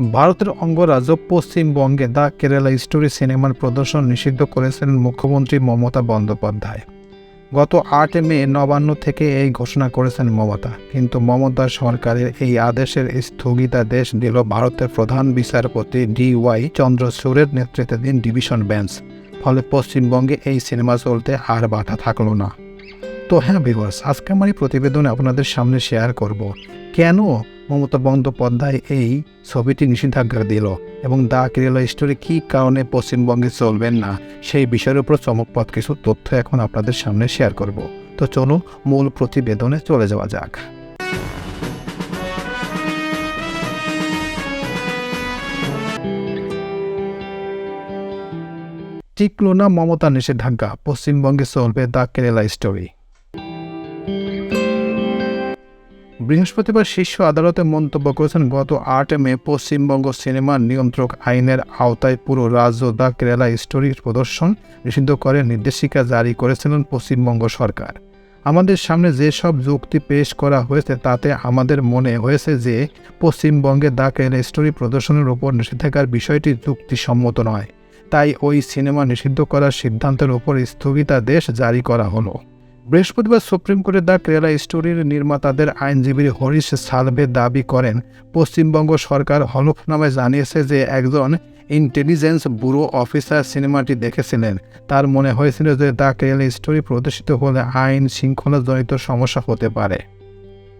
ভারতের অঙ্গরাজ্য পশ্চিমবঙ্গে দ্য কেরালা স্টোরি সিনেমার প্রদর্শন নিষিদ্ধ করেছিলেন মুখ্যমন্ত্রী মমতা বন্দ্যোপাধ্যায়। গত আট মে নবান্ন থেকে এই ঘোষণা করেছেন মমতা। কিন্তু মমতা সরকারের এই আদেশের স্থগিতাদেশ দিল ভারতের প্রধান বিচারপতি ডি ওয়াই চন্দ্রচূড়ের নেতৃত্বাধীন ডিভিশন বেঞ্চ। ফলে পশ্চিমবঙ্গে এই সিনেমা চলতে আর বাধা থাকল না। তো হ্যাঁ ভিউয়ার্স আজকে আমার এই প্রতিবেদনে আপনাদের সামনে শেয়ার করব, কেন মমতা বন্দ্যোপাধ্যায় এই ছবিটি নিষেধাজ্ঞা দিল এবং দা কেরালা স্টোরি কী কারণে পশ্চিমবঙ্গে চলবেন না, সেই বিষয়ের উপর চমকপথ কিছু তথ্য এখন আপনাদের সামনে শেয়ার করব। তো চলুন মূল প্রতিবেদনে চলে যাওয়া যাক। টিকল না মমতা নিষেধাজ্ঞা, পশ্চিমবঙ্গে চলবে দ্য কেরালা স্টোরি বৃহস্পতিবার শীর্ষ আদালতে মন্তব্য করেছেন, গত আট মে পশ্চিমবঙ্গ সিনেমা নিয়ন্ত্রক আইনের আওতায় পুরো রাজ্য দ্য কেরালা স্টোরির প্রদর্শন নিষিদ্ধ করে নির্দেশিকা জারি করেছিলেন পশ্চিমবঙ্গ সরকার। আমাদের সামনে যেসব যুক্তি পেশ করা হয়েছে, তাতে আমাদের মনে হয়েছে যে পশ্চিমবঙ্গে দ্য কেরালা স্টোরি প্রদর্শনের উপর নিষেধাজ্ঞার বিষয়টি যুক্তিসম্মত নয়। তাই ওই সিনেমা নিষিদ্ধ করার সিদ্ধান্তের উপর স্থগিতাদেশ জারি করা হলো। বৃহস্পতিবার সুপ্রিম কোর্টে দ্য কেরালা স্টোরির নির্মাতাদের আইনজীবী হরিশ সালভে দাবি করেন, পশ্চিমবঙ্গ সরকার হলফনামে জানিয়েছে যে একজন ইন্টেলিজেন্স ব্যুরো অফিসার সিনেমাটি দেখেছিলেন। তার মনে হয়েছিল যে দ্য কেরালা স্টোরি প্রদর্শিত হলে আইন শৃঙ্খলাজনিত সমস্যা হতে পারে।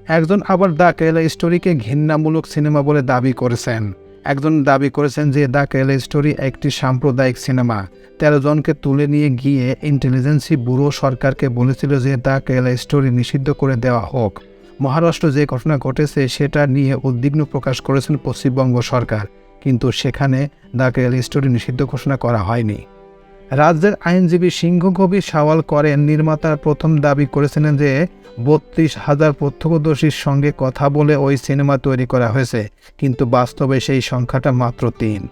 একজন আবার দ্য কেরালা স্টোরিকে ঘৃণামূলক সিনেমা বলে দাবি করেছেন। একজন দাবি করেছেন যে দ্য কেল স্টোরি একটি সাম্প্রদায়িক সিনেমা। তেরো জনকে তুলে নিয়ে গিয়ে ইন্টেলিজেন্সি ব্যুরো সরকারকে বলেছিল যে দ্য কেরালা স্টোরি নিষিদ্ধ করে দেওয়া হোক। মহারাষ্ট্র যে ঘটনা ঘটেছে সেটা নিয়ে উদ্বিগ্ন প্রকাশ করেছেন পশ্চিমবঙ্গ সরকার, কিন্তু সেখানে দ্য কেরালা স্টোরি নিষিদ্ধ ঘোষণা করা হয়নি। রাজ্যের আইনজীবী সিংহ সিংহকবি সাওয়াল করেন, নির্মাতার প্রথম দাবি করেছিলেন যে বত্রিশ হাজার প্রত্যক্ষদর্শীর সঙ্গে কথা বলে ওই সিনেমা তৈরি করা হয়েছে, কিন্তু বাস্তবে সেই সংখ্যাটা মাত্র তিন।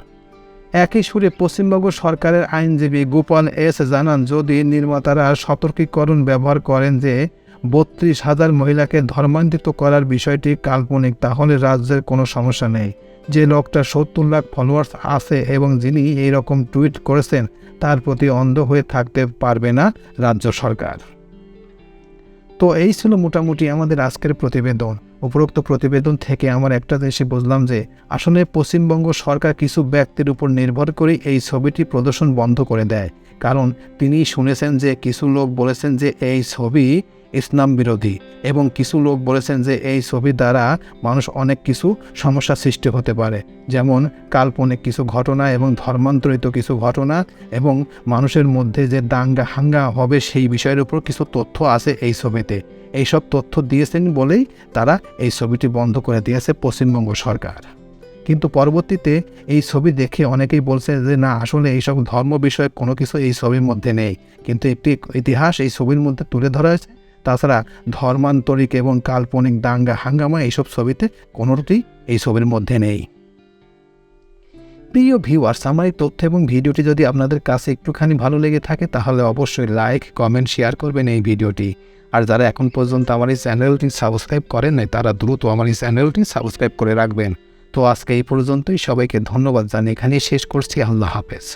একই সুরে পশ্চিমবঙ্গ সরকারের আইনজীবী গোপাল এস জানান, যদি নির্মাতারা সতর্কীকরণ ব্যবহার করেন যে বত্রিশ হাজার মহিলাকে ধর্মান্তরিত করার বিষয়টি কাল্পনিক, তাহলে রাজ্যের কোনো সমস্যা নেই। যে লোকটা সত্তর লাখ ফলোয়ার্স আছে এবং যিনি এই রকম টুইট করেছেন, তার প্রতি অন্ধ হয়ে থাকতে পারবে না রাজ্য সরকার। তো এই ছিল মোটামুটি আমাদের আজকের প্রতিবেদন। উপরোক্ত প্রতিবেদন থেকে আমার একটা দেশে বুঝলাম যে, আসলে পশ্চিমবঙ্গ সরকার কিছু ব্যক্তির উপর নির্ভর করে এই ছবিটি প্রদর্শন বন্ধ করে দেয়। কারণ তিনি শুনেছেন যে, কিছু লোক বলেছেন যে, এই ছবি ইসলাম বিরোধী। এবং কিছু লোক বলেছেন যে, এই ছবি দ্বারা মানুষ অনেক কিছু সমস্যা সৃষ্টি হতে পারে। যেমন কাল্পনিক কিছু ঘটনা এবং ধর্মান্তরিত কিছু ঘটনা এবং মানুষের মধ্যে যে দাঙ্গা হাঙ্গা হবে সেই বিষয়ের উপর কিছু তথ্য আছে এই ছবিতে। এইসব তথ্য দিয়েছেন বলেই তারা এই ছবিটি বন্ধ করে দিয়েছে পশ্চিমবঙ্গ সরকার। কিন্তু পরবর্তীতে এই ছবি দেখে অনেকেই বলছে যে, না, আসলে এইসব ধর্ম বিষয়ক কোনো কিছু এই ছবির মধ্যে নেই। কিন্তু একটি ইতিহাস এই ছবির মধ্যে তুলে ধরা হয়েছে তাছাড়া ধর্মান্তরিক এবং কাল্পনিক দাঙ্গা, হাঙ্গামা এইসব ছবিতে কোনোটি এই ছবির মধ্যে নেই। প্রিয় ভিউয়ার্স আমার এই তথ্য এবং ভিডিওটি যদি আপনাদের কাছে একটুখানি ভালো লেগে থাকে, তাহলে অবশ্যই লাইক কমেন্ট শেয়ার করবেন এই ভিডিওটি। আর যারা এখন পর্যন্ত আমার এই চ্যানেলটি সাবস্ক্রাইব করেন নাই, তারা দ্রুত আমার এই চ্যানেলটি সাবস্ক্রাইব করে রাখবেন। তো আজকে এই পর্যন্তই, সবাইকে ধন্যবাদ জানিয়ে এখানেই শেষ করছি, আল্লাহ হাফেজ।